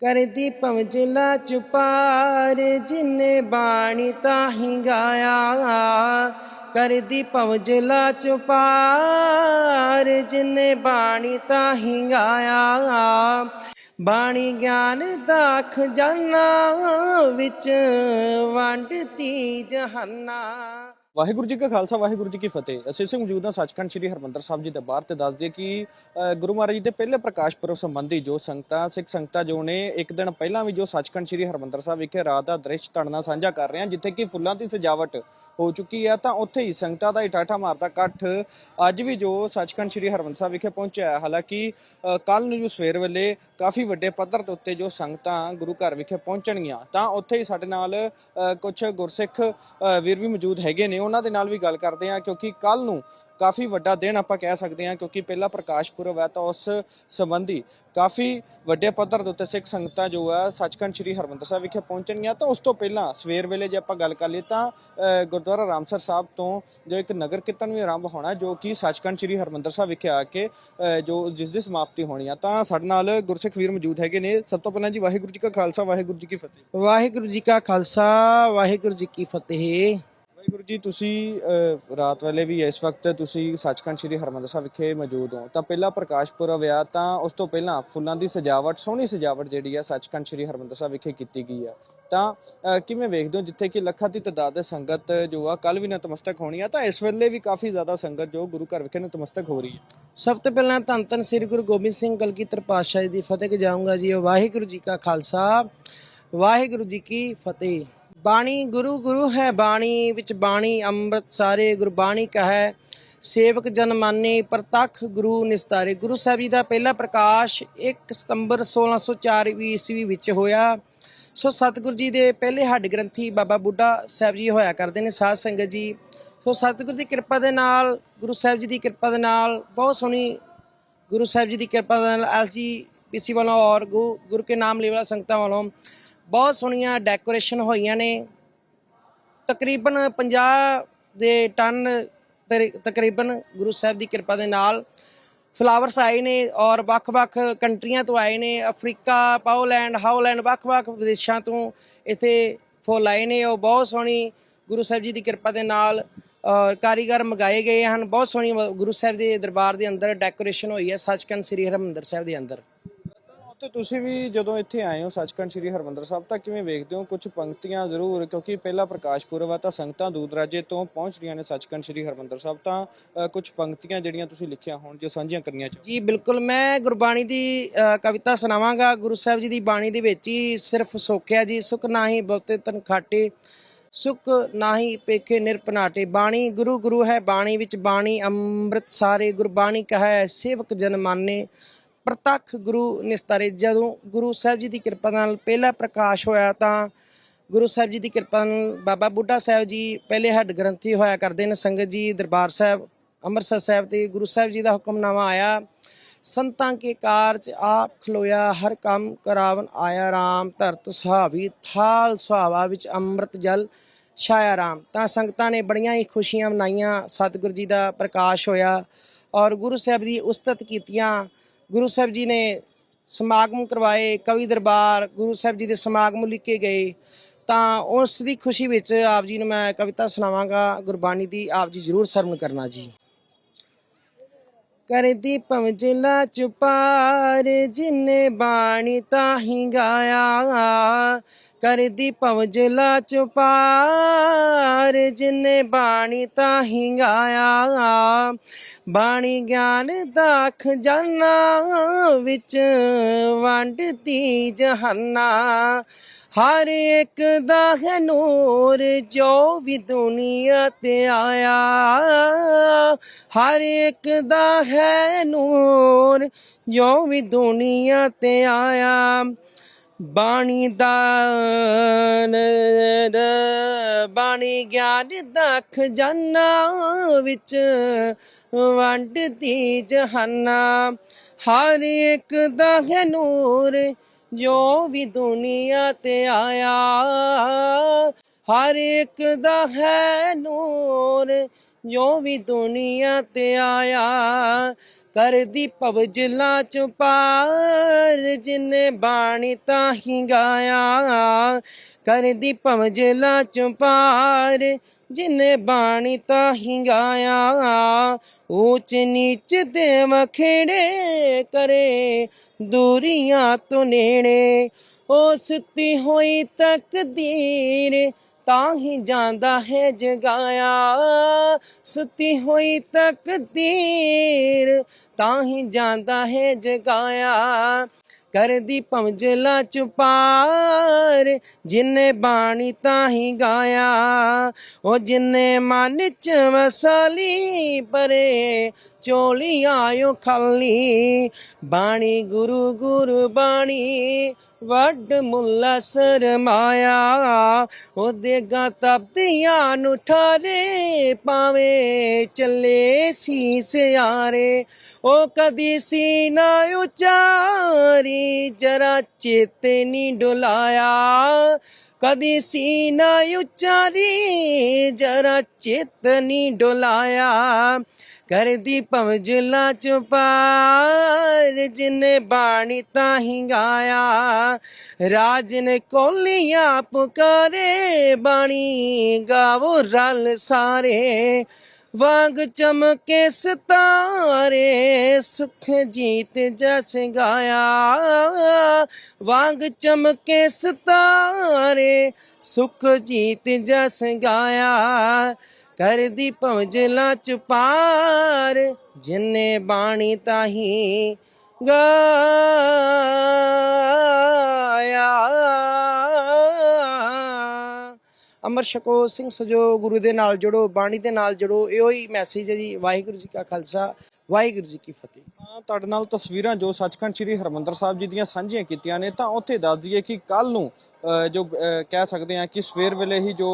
ਕਰਦੀ ਪਵਜ਼ਲਾ ਚੁਪਾਰ ਜਿਨੇ ਬਾਣੀ ਤਾਹੀ ਗਾਇਆ। ਕਰਦੀ ਪਵਜ਼ਲਾ ਚੁਪਾਰ ਜਿਨੇ ਬਾਣੀ ਤਾਹੀ ਗਾਇਆ। ਬਾਣੀ ਗਿਆਨ ਦਾ ਖਜ਼ਾਨਾ ਵਿੱਚ ਵੰਡਤੀ ਜਹਾਨਾ। ਵਾਹਿਗੁਰੂ ਜੀ ਕਾ ਖਾਲਸਾ, ਵਾਹਿਗੁਰੂ ਜੀ ਕੀ ਫਤਿਹ। ਅਸੀਂ ਸਿੰਘ ਮੌਜੂਦ ਹਾਂ ਸੱਚਖੰਡ ਸ੍ਰੀ ਹਰਮੰਦਰ ਸਾਹਿਬ ਜੀ ਦੇ ਬਾਹਰ ਤੇ ਦੱਸ ਦਈਏ ਕਿ ਗੁਰੂ ਮਹਾਰਾਜ ਜੀ ਦੇ ਪਹਿਲੇ ਪ੍ਰਕਾਸ਼ ਪੁਰਬ ਸੰਬੰਧੀ ਜੋ ਸੰਗਤਾਂ, ਸਿੱਖ ਸੰਗਤਾਂ ਜੋ ਨੇ, ਇੱਕ ਦਿਨ ਪਹਿਲਾਂ ਵੀ ਜੋ ਸੱਚਖੰਡ ਸ੍ਰੀ ਹਰਮੰਦਰ ਸਾਹਿਬ ਵਿਖੇ ਰਾਤ ਦਾ ਦ੍ਰਿਸ਼ ਤੁਹਾਡੇ ਸਾਂਝਾ ਕਰ ਰਹੇ ਹਾਂ, ਜਿੱਥੇ ਕਿ ਫੁੱਲਾਂ ਦੀ ਸਜਾਵਟ ਹੋ ਚੁੱਕੀ ਹੈ, ਤਾਂ ਉੱਥੇ ਹੀ ਸੰਗਤਾਂ ਦਾ ਇਟਾਠਾ ਮਾਰਦਾ ਇਕੱਠ ਅੱਜ ਵੀ ਜੋ ਸੱਚਖੰਡ ਸ੍ਰੀ ਹਰਮੰਦਰ ਸਾਹਿਬ ਵਿਖੇ ਪਹੁੰਚਿਆ ਹੈ। ਹਾਲਾਂਕਿ ਕੱਲ ਨੂੰ ਜੋ ਸਵੇਰ ਵੇਲੇ ਕਾਫੀ ਵੱਡੇ ਪੱਧਰ ਦੇ ਉੱਤੇ ਜੋ ਸੰਗਤਾਂ ਗੁਰੂ ਘਰ ਵਿਖੇ ਪਹੁੰਚਣਗੀਆਂ, ਤਾਂ ਉੱਥੇ ਹੀ ਸਾਡੇ ਨਾਲ ਕੁਝ ਗੁਰਸਿੱਖ ਵੀਰ ਵੀ ਮੌਜੂਦ ਹੈਗੇ ਨੇ ਉਹਨਾਂ ਦੇ ਨਾਲ ਵੀ ਗੱਲ ਕਰਦੇ ਹਾਂ ਕਿਉਂਕਿ ਕੱਲ ਨੂੰ ਕਾਫੀ ਵੱਡਾ ਦਿਨ ਆਪਾਂ ਕਹਿ ਸਕਦੇ ਹਾਂ ਕਿਉਂਕਿ ਪਹਿਲਾ ਪ੍ਰਕਾਸ਼ ਪੁਰਬ ਹੈ ਤਾਂ ਉਸ ਸੰਬੰਧੀ ਕਾਫੀ ਵੱਡੇ ਪੱਧਰ ਦੇ ਉੱਤੇ ਸਿੱਖ ਸੰਗਤਾਂ ਜੋ ਹੈ ਸੱਚਖੰਡ ਸ੍ਰੀ ਹਰਮੰਦਰ ਸਾਹਿਬ ਵਿਖੇ ਪਹੁੰਚਣਗੀਆਂ। ਤਾਂ ਉਸ ਤੋਂ ਪਹਿਲਾਂ ਸਵੇਰ ਵੇਲੇ ਜੇ ਆਪਾਂ ਗੱਲ ਕਰ ਲਈਏ ਤਾਂ ਗੁਰਦੁਆਰਾ ਰਾਮਸਰ ਸਾਹਿਬ ਤੋਂ ਜੋ ਇੱਕ ਨਗਰ ਕੀਰਤਨ ਵੀ ਆਰੰਭ ਹੋਣਾ ਜੋ ਕਿ ਸੱਚਖੰਡ ਸ੍ਰੀ ਹਰਮੰਦਰ ਸਾਹਿਬ ਵਿਖੇ ਆ ਕੇ ਅ, ਜੋ ਜਿਸ ਦੀ ਸਮਾਪਤੀ ਹੋਣੀ ਆ। ਤਾਂ ਸਾਡੇ ਨਾਲ ਗੁਰਸਿੱਖ ਵੀਰ ਮੌਜੂਦ ਹੈਗੇ ਨੇ। ਸਭ ਤੋਂ ਪਹਿਲਾਂ ਜੀ ਵਾਹਿਗੁਰੂ ਜੀ ਕਾ ਖਾਲਸਾ ਵਾਹਿਗੁਰੂ ਜੀ ਕੀ ਫਤਿਹ। ਵਾਹਿਗੁਰੂ ਜੀ ਕਾ ਖਾਲਸਾ ਵਾਹਿਗੁਰੂ ਜੀ ਕੀ ਫਤਿਹ। ਵਾਹਿਗੁਰੂ ਜੀ, ਤੁਸੀਂ ਰਾਤ ਵੇਲੇ ਵੀ ਇਸ ਵਕਤ ਤੁਸੀਂ ਸੱਚਖੰਡ ਸ੍ਰੀ ਹਰਮੰਦਰ ਸਾਹਿਬ ਵਿਖੇ ਮੌਜੂਦ ਹੋ। ਤਾਂ ਪਹਿਲਾ ਪ੍ਰਕਾਸ਼ ਪੁਰਬ ਆ ਤਾਂ ਉਸ ਤੋਂ ਪਹਿਲਾਂ ਫੁੱਲਾਂ ਦੀ ਸਜਾਵਟ, ਸੋਹਣੀ ਸਜਾਵਟ ਜਿਹੜੀ ਆ ਸੱਚਖੰਡ ਸ੍ਰੀ ਹਰਮੰਦਰ ਸਾਹਿਬ ਵਿਖੇ ਕੀਤੀ ਗਈ ਆ। ਤਾਂ ਕਿਵੇਂ ਵੇਖਦੇ ਹੋ ਜਿੱਥੇ ਕਿ ਲੱਖਾਂ ਦੀ ਤਦਾਦ ਦੇ ਸੰਗਤ ਜੋ ਆ ਕੱਲ ਵੀ ਨਤਮਸਤਕ ਹੋਣੀ ਆ, ਤਾਂ ਇਸ ਵੇਲੇ ਵੀ ਕਾਫੀ ਜ਼ਿਆਦਾ ਸੰਗਤ ਜੋ ਗੁਰੂ ਘਰ ਵਿਖੇ ਨਤਮਸਤਕ ਹੋ ਰਹੀ ਹੈ ਸਭ ਤੋਂ ਪਹਿਲਾਂ ਧੰਨ ਧੰਨ ਸ੍ਰੀ ਗੁਰੂ ਗੋਬਿੰਦ ਸਿੰਘ ਕਲਗੀਧਰ ਪਾਤਸ਼ਾਹ ਜੀ ਦੀ ਫਤਿਹ ਜਾਊਂਗਾ ਜੀ, ਵਾਹਿਗੁਰੂ ਜੀ ਕਾ ਖਾਲਸਾ, ਵਾਹਿਗੁਰੂ ਜੀ ਕੀ ਫਤਿਹ। ਬਾਣੀ ਗੁਰੂ ਗੁਰੂ ਹੈ ਬਾਣੀ, ਵਿੱਚ ਬਾਣੀ ਅੰਮ੍ਰਿਤ ਸਾਰੇ ਗੁਰਬਾਣੀ ਕਹੈ। ਸੇਵਕ ਜਨ ਮਾਨੇ ਪ੍ਰਤੱਖ ਗੁਰੂ ਨਿਸਤਾਰੇ। ਗੁਰੂ ਸਾਹਿਬ ਜੀ ਦਾ ਪਹਿਲਾ ਪ੍ਰਕਾਸ਼ 1 ਸਤੰਬਰ 1604 ਈਸਵੀ ਵਿੱਚ ਹੋਇਆ। ਸੋ ਸਤਿਗੁਰੂ ਜੀ ਦੇ ਪਹਿਲੇ ਹੱਡ ਗ੍ਰੰਥੀ ਬਾਬਾ ਬੁੱਢਾ ਸਾਹਿਬ ਜੀ ਹੋਇਆ ਕਰਦੇ ਨੇ ਸਾਧ ਸੰਗਤ ਜੀ। ਸੋ ਸਤਿਗੁਰੂ ਦੀ ਕਿਰਪਾ ਦੇ ਨਾਲ, ਗੁਰੂ ਸਾਹਿਬ ਜੀ ਦੀ ਕਿਰਪਾ ਦੇ ਨਾਲ, ਬਹੁਤ ਸੋਹਣੀ ਗੁਰੂ ਸਾਹਿਬ ਜੀ ਦੀ ਕਿਰਪਾ ਦੇ ਨਾਲ, ਐਲਜੀ ਪੀਸੀ ਵੱਲੋਂ ਔਰ ਗੁ- ਗੁਰੂ ਕੇ ਨਾਮ ਲੈਣ ਵਾਲਾ ਸੰਗਤਾਂ ਵੱਲੋਂ ਬਹੁਤ ਸੋਹਣੀਆਂ ਡੈਕੋਰੇਸ਼ਨ ਹੋਈਆਂ ਨੇ। ਤਕਰੀਬਨ 50 ਦੇ ਟਨ ਤਰੀ- ਤਕਰੀਬਨ ਗੁਰੂ ਸਾਹਿਬ ਦੀ ਕਿਰਪਾ ਦੇ ਨਾਲ ਫਲਾਵਰਸ ਆਏ ਨੇ ਔਰ ਵੱਖ-ਵੱਖ ਕੰਟਰੀਆਂ ਤੋਂ ਆਏ ਨੇ। ਅਫਰੀਕਾ ਪਾਉਲੈਂਡ ਹਾਉਲੈਂਡ ਵੱਖ-ਵੱਖ ਵਿਦੇਸ਼ਾਂ ਤੋਂ ਇੱਥੇ ਫੁੱਲ ਆਏ ਨੇ। ਉਹ ਬਹੁਤ ਸੋਹਣੀ ਗੁਰੂ ਸਾਹਿਬ ਜੀ ਦੀ ਕਿਰਪਾ ਦੇ ਨਾਲ ਕਾਰੀਗਰ ਮਗਾਏ ਗਏ ਹਨ। ਬਹੁਤ ਸੋਹਣੀ ਗੁਰੂ ਸਾਹਿਬ ਦੇ ਦਰਬਾਰ ਦੇ ਅੰਦਰ ਡੈਕੋਰੇਸ਼ਨ ਹੋਈ ਹੈ। ਸੱਚਖੰਡ ਸ੍ਰੀ ਹਰਿਮੰਦਰ ਸਾਹਿਬ ਦੇ ਅੰਦਰ। ਤੇ ਤੁਸੀਂ ਵੀ ਜਦੋਂ ਇੱਥੇ ਆਏ ਹੋ ਸੱਚਖੰਡ ਸ੍ਰੀ ਹਰਮੰਦਰ ਸਾਹਿਬ, ਤਾਂ ਕਿਵੇਂ ਵੇਖਦੇ ਹੋ? ਕੁਝ ਪੰਕਤੀਆਂ ਜ਼ਰੂਰ, ਕਿਉਂਕਿ ਪਹਿਲਾ ਪ੍ਰਕਾਸ਼ ਪੁਰਬ ਆ ਤਾਂ ਸੰਗਤਾਂ ਦੂਰ ਦਰਾਜੇ ਤੋਂ ਪਹੁੰਚ ਰਹੀਆਂ ਨੇ ਸੱਚਖੰਡ ਸ੍ਰੀ ਹਰਮੰਦਰ ਸਾਹਿਬ, ਤਾਂ ਕੁਝ ਪੰਕਤੀਆਂ ਜਿਹੜੀਆਂ ਤੁਸੀਂ ਲਿਖੀਆਂ ਹੋਣ, ਜੋ ਸਾਂਝੀਆਂ ਕਰਨੀਆਂ ਚਾਹੋ। ਜੀ, ਬਿਲਕੁਲ। ਮੈਂ ਗੁਰਬਾਣੀ ਦੀ ਕਵਿਤਾ ਸੁਣਾਵਾਂਗਾ। ਗੁਰੂ ਸਾਹਿਬ ਜੀ ਦੀ ਬਾਣੀ ਦੇ ਵਿੱਚ ਹੀ ਸਿਰਫ ਸੋਖਿਆ ਜੀ, ਸੁਖ ਨਾਹੀ ਬਹੁਤੇ ਤਨ ਖਾਟੇ ਸੁਖ ਨਾਹੀ ਪੇਖੇ ਨਿਰਪਨਾਟੇ ਬਾਣੀ ਗੁਰੂ ਗੁਰੂ ਹੈ, ਬਾਣੀ ਵਿੱਚ ਬਾਣੀ ਅੰਮ੍ਰਿਤ ਸਾਰੇ। ਗੁਰਬਾਣੀ ਕਹੈ, ਸੇਵਕ ਜਨ ਮਾਨੇ। ਪ੍ਰਤੱਖ ਗੁਰੂ ਨਿਸਤਾਰੇ, ਜਦੋਂ ਗੁਰੂ ਸਾਹਿਬ ਜੀ ਦੀ ਕਿਰਪਾ ਨਾਲ ਪਹਿਲਾ ਪ੍ਰਕਾਸ਼ ਹੋਇਆ ਤਾਂ ਗੁਰੂ ਸਾਹਿਬ ਜੀ ਦੀ ਕਿਰਪਾ ਨਾਲ ਬਾਬਾ ਬੁੱਢਾ ਸਾਹਿਬ ਜੀ ਪਹਿਲੇ ਹੱਡ ਗ੍ਰੰਥੀ ਹੋਇਆ ਕਰਦੇ ਨੇ, ਸੰਗਤ ਜੀ, ਦਰਬਾਰ ਸਾਹਿਬ, ਅੰਮ੍ਰਿਤਸਰ ਸਾਹਿਬ ਤੇ ਗੁਰੂ ਸਾਹਿਬ ਜੀ ਦਾ ਹੁਕਮਨਾਮਾ ਆਇਆ। ਸੰਤਾਂ ਕੇ ਕਾਰਜ ਆਪ ਖਲੋਇਆ, ਹਰ ਕੰਮ ਕਰਾਵਨ ਆਇਆ RAM ਧਰਤ ਸੁਹਾਵੀ, ਥਾਲ ਸੁਹਾਵਾ ਵਿੱਚ ਅੰਮ੍ਰਿਤ ਜਲ ਛਾਇਆ RAM ਤਾਂ ਸੰਗਤਾਂ ਨੇ ਬੜੀਆਂ ਹੀ ਖੁਸ਼ੀਆਂ ਮਨਾਈਆਂ, ਸਤਿਗੁਰੂ ਜੀ ਦਾ ਪ੍ਰਕਾਸ਼ ਹੋਇਆ ਔਰ ਗੁਰੂ ਸਾਹਿਬ ਦੀ ਉਸਤਤ ਕੀਤੀਆਂ। ਗੁਰੂ ਸਾਹਿਬ ਜੀ ਨੇ ਸਮਾਗਮ ਕਰਵਾਏ, ਕਵੀ ਦਰਬਾਰ, ਗੁਰੂ ਸਾਹਿਬ ਜੀ ਦੇ ਸਮਾਗਮ ਲਿਖੇ ਗਏ। ਤਾਂ ਉਸ ਦੀ ਖੁਸ਼ੀ ਵਿੱਚ ਆਪ ਜੀ ਨੂੰ ਮੈਂ ਕਵਿਤਾ ਸੁਣਾਵਾਂਗਾ। ਗੁਰਬਾਣੀ ਦੀ ਆਪ ਜੀ ਜ਼ਰੂਰ ਸਰਵਣ ਕਰਨਾ ਜੀ। ਕਰਦੀ ਭਵਜਲਾ ਚੁਪਾਰ, ਜਿਨੇ ਬਾਣੀ ਤਾਹੀ ਗਾਇਆ ਕਰਦੀ ਭਵਜਲਾ ਚੁਪਾਰ ਜਿਨੇ ਬਾਣੀ ਤਾਹੀ ਗਾਇਆ। ਬਾਣੀ ਗਿਆਨ ਦਾ ਖਜ਼ਾਨਾ ਵਿੱਚ ਵੰਡਤੀ ਜਹਾਨਾ। ਹਰ ਇੱਕ ਦਾ ਹੈ ਨੂਰ, ਜੋ ਵੀ ਦੁਨੀਆ ਤੇ ਆਇਆ। ਹਰ ਇੱਕ ਦਾ ਹੈ ਨੂਰ, ਜੋ ਵੀ ਦੁਨੀਆ ਤੇ ਆਇਆ। ਬਾਣੀ ਦਾ, ਬਾਣੀ ਗਿਆਨ ਦਾ ਖਜ਼ਾਨਾ ਵਿੱਚ ਵੰਡਦੀ ਜਹਾਨਾ। ਹਰ ਇੱਕ ਦਾ ਹੈ ਨੂਰ ਜੋ ਵੀ ਦੁਨੀਆ ਤੇ ਆਇਆ, ਹਰ ਇੱਕ ਦਾ ਹੈ ਨੂਰ ਜੋ ਵੀ ਦੁਨੀਆ ਤੇ ਆਇਆ, ਕਰਦੀ ਭਵਜਲਾ ਚ ਪਾਰ ਜਿਨੇ ਬਾਣੀ ਤਾਂਹੀਂ ਗਾਇਆ, ਕਰਦੀ ਭਵਜਲਾ ਚੋਂ ਪਾਰ। ਜਿਨੇ ਬਾਣੀ ਤਾਂਹੀਂ ਗਾਇਆ ਊਚ ਨੀਚ ਦੇ ਵਖੇੜੇ ਕਰੇ, ਦੂਰੀਆਂ ਤੋਂ ਨੇੜੇ। ਉਹ ਸੁੱਤੀ ਹੋਈ ਤਕਦੀਰ ਤਾਂ ਹੀ ਜਾਂਦਾ ਹੈ ਜਗਾਇਆ। ਸੁੱਤੀ ਹੋਈ ਤਕਦੀਰ ਤਾਂ ਹੀ ਜਾਂਦਾ ਹੈ ਜਗਾਇਆ। ਕਰਦੀ ਭੰਜਲਾ ਚੁਪਾਰ ਜਿਨੇ ਬਾਣੀ ਤਾਂ ਹੀ ਗਾਇਆ, ਉਹ ਜਿਨੇ ਮਨ ਚ ਵਸਾਲੀ, ਪਰੇ ਚੋਲੀ ਆਇਓ ਖਾਲੀ। ਬਾਣੀ ਗੁਰੂ ਗੁਰੂ ਬਾਣੀ ਵੱਡ ਮੁੱਲਾ ਸਰਮਾਇਆ। ਉਹਦੇ ਗਾ ਤਪਤੀਆਂ ਨੂੰ ਠਾਰੇ ਪਾਵੇਂ ਚੱਲੇ ਸੀ ਸਿਆਰੇ। ਉਹ ਕਦੀ ਸੀ ਨਾ ਉਚਾਰੀ ਜਰਾ ਚੇਤੇ ਨਹੀਂ ਡੁਲਾਇਆ। ਕਦੀ ਸੀਨਾ ਉਚਾਰੀ ਜਰਾ ਚਿੱਤ ਨਹੀਂ ਡੁਲਾਇਆ। ਕਰਦੀ ਭਵਜਲਾ ਚੁਪਾਰ ਜਿਨੇ ਬਾਣੀ ਤਾਂ ਹੀ ਗਾਇਆ ਰਾਜਨ ਕੋਲੀਆਂ ਪੁਕਾਰੇ ਬਾਣੀ ਗਾਵੋ ਰਲ ਸਾਰੇ। ਵਾਂਗ ਚਮਕੇ ਸਤਾਰੇ ਸੁਖ ਜੀਤ ਜਸ ਗਾਇਆ। ਵਾਂਗ ਚਮਕੇ ਸਤਾਰੇ ਸੁਖ ਜੀਤ ਜਸ ਗਾਇਆ। ਕਰਦੀ ਭੌਜਲਾ ਚੁਪਾਰ ਜਿਨੇ ਬਾਣੀ ਤਾਹੀ ਗਾਇਆ। ਅਮਰ ਛਕੋ, ਸਿੰਘ ਸਜੋ, ਗੁਰੂ ਦੇ ਨਾਲ ਜੁੜੋ, ਬਾਣੀ ਦੇ ਨਾਲ ਜੁੜੋ, ਇਹੋ ਹੀ ਮੈਸੇਜ ਹੈ ਜੀ। ਵਾਹਿਗੁਰੂ ਜੀ ਕਾ ਖਾਲਸਾ, ਵਾਹਿਗੁਰੂ ਜੀ ਕੀ ਫਤਿਹ। ਤਾਂ ਤੁਹਾਡੇ ਨਾਲ ਤਸਵੀਰਾਂ ਜੋ ਸੱਚਖੰਡ ਸ੍ਰੀ ਹਰਮੰਦਰ ਸਾਹਿਬ ਜੀ ਦੀਆਂ ਸਾਂਝੀਆਂ ਕੀਤੀਆਂ ਨੇ, ਤਾਂ ਉੱਥੇ ਦੱਸ ਦਈਏ ਕਿ ਕੱਲ ਨੂੰ ਜੋ ਕਹਿ ਸਕਦੇ ਹਾਂ ਕਿ ਸਵੇਰ ਵੇਲੇ ਹੀ ਜੋ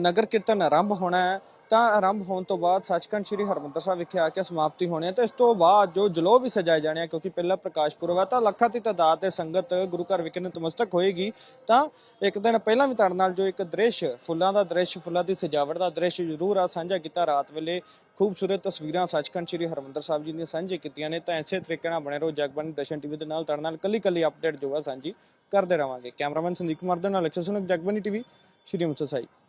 ਨਗਰ ਕੀਰਤਨ ਆਰੰਭ ਹੋਣਾ ਹੈ ਤਾਂ ਆਰੰਭ ਹੋਣ ਤੋਂ ਬਾਅਦ ਸੱਚਖੰਡ ਸ੍ਰੀ ਹਰਮੰਦਰ ਸਾਹਿਬ ਵਿਖੇ ਆ ਕੇ ਸਮਾਪਤੀ ਹੋਣੀ ਹੈ ਤੇ ਇਸ ਤੋਂ ਬਾਅਦ ਜੋ ਜਲੋ ਵੀ ਸਜਾਏ ਜਾਣੇ ਆ, ਕਿਉਂਕਿ ਪਹਿਲਾ ਪ੍ਰਕਾਸ਼ ਪੁਰਬ ਹੈ ਤਾਂ ਲੱਖਾਂ ਦੀ ਤਾਦਾਦ ਦੇ ਸੰਗਤ ਗੁਰੂ ਘਰ ਵਿਖੇ ਨਤਮਸਤਕ ਹੋਏਗੀ। ਤਾਂ ਇੱਕ ਦਿਨ ਪਹਿਲਾਂ ਵੀ ਤੁਹਾਡੇ ਨਾਲ ਜੋ ਇੱਕ ਦ੍ਰਿਸ਼, ਫੁੱਲਾਂ ਦਾ ਦ੍ਰਿਸ਼, ਫੁੱਲਾਂ ਦੀ ਸਜਾਵਟ ਦਾ ਦ੍ਰਿਸ਼ ਜ਼ਰੂਰ ਆ, ਸਾਂਝਾ ਕੀਤਾ ਰਾਤ ਵੇਲੇ ਖੂਬਸੂਰਤ ਤਸਵੀਰਾਂ ਸੱਚਖੰਡ ਸ੍ਰੀ ਹਰਮੰਦਰ ਸਾਹਿਬ ਜੀ ਦੀਆਂ ਸਾਂਝੇ ਕੀਤੀਆਂ ਨੇ। ਤਾਂ ਇਸੇ ਤਰੀਕੇ ਨਾਲ ਬਣੇ ਰਹੋ ਜਗਬਾਣੀ ਦਰਸ਼ਨ ਟੀਵੀ ਦੇ ਨਾਲ, ਤੁਹਾਡੇ ਨਾਲ ਕੱਲੀ ਕੱਲੀ ਅਪਡੇਟ ਜੋ ਆ ਸਾਂਝੀ ਕਰਦੇ ਰਵਾਂਗੇ। ਕੈਮਰਾਮੈਨ ਸੰਦੀਪ ਕੁਮਾਰ ਦੇ ਨਾਲ ਅਕਸ਼ਰ ਸੁਨਕ, ਜਗਬਾਣੀ ਟੀਵੀ, ਸ਼੍ਰੀ ਮੁਕਤਸਰ ਸਾਹਿਬ।